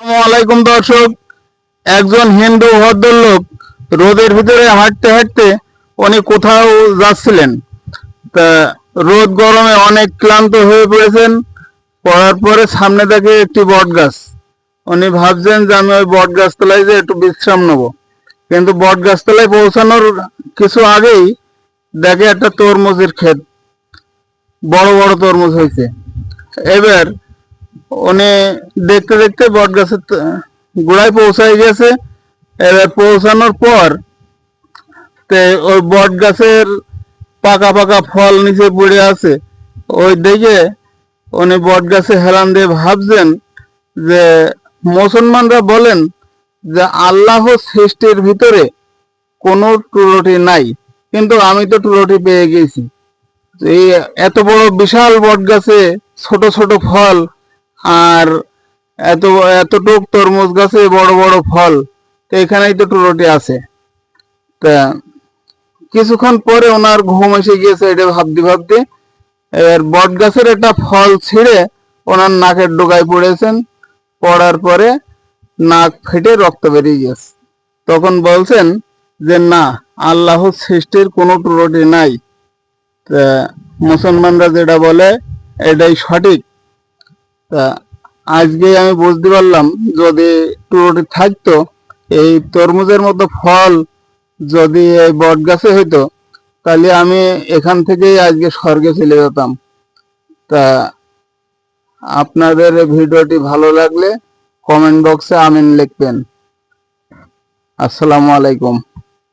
আসসালামাইকুম দর্শক। একজন হিন্দু ভদ্রলোক রোদের ভিতরে হাঁটতে হাঁটতে উনি কোথাও যাচ্ছিলেন। তা রোদ গরমে অনেক ক্লান্ত হয়ে পড়েছেন। পড়ার পরে সামনে দেখে একটি বট গাছ উনি ভাবছেন যে আমি ওই বট গাছতলায় যে একটু বিশ্রাম নেব। কিন্তু বট গাছতলায় পৌঁছানোর কিছু আগেই দেখে একটা তরমুজের ক্ষেত। বড় বড় তরমুজ হয়েছে। এবার উনি দেখতে দেখতে বট গাছের গোড়ায় পৌঁছায় গেছে। এবার পৌঁছানোর পর ওই বট গাছের পাকা পাকা ফল নিচে পড়ে আছে। ওই দেখে উনি বট গাছে হেলান দিয়ে ভাবছেন যে, মুসলমানরা বলেন যে, আল্লাহ সৃষ্টির ভিতরে কোনো টুরটি নাই। কিন্তু আমি তো টুরটি পেয়ে গেছি। এই এত বড় বিশাল বট গাছে ছোট ছোট ফল আর এত, এতটুক তরমুজ গাছে বড় বড় ফল, তো এখানেই তো টুরোটি আছে। তা কিছুক্ষণ পরে ওনার ঘুম এসে গিয়েছে, এটা ভাবতে ভাবতে। এবার বট গাছের একটা ফল ছিঁড়ে ওনার নাকের ডোকায় পড়েছেন, পড়ার পরে নাক ফেটে রক্ত বেরিয়ে গেছে। তখন বলছেন যে, না, আল্লাহ সৃষ্টির কোনো ত্রুটি নাই। তা মুসলমানরা যেটা বলে, এটাই সঠিক। তা আজকে আমি বুঝতে পারলাম, যদি টুরোটি থাকতো, এই তরমুজের মতো ফল যদি এই বট গাছে হইতো, তাহলে আমি এখান থেকেই আজকে স্বর্গে চলে যেতাম। তা আপনাদের ভিডিওটি ভালো লাগলে কমেন্ট বক্সে আমিন লিখবেন। আসসালামু আলাইকুম।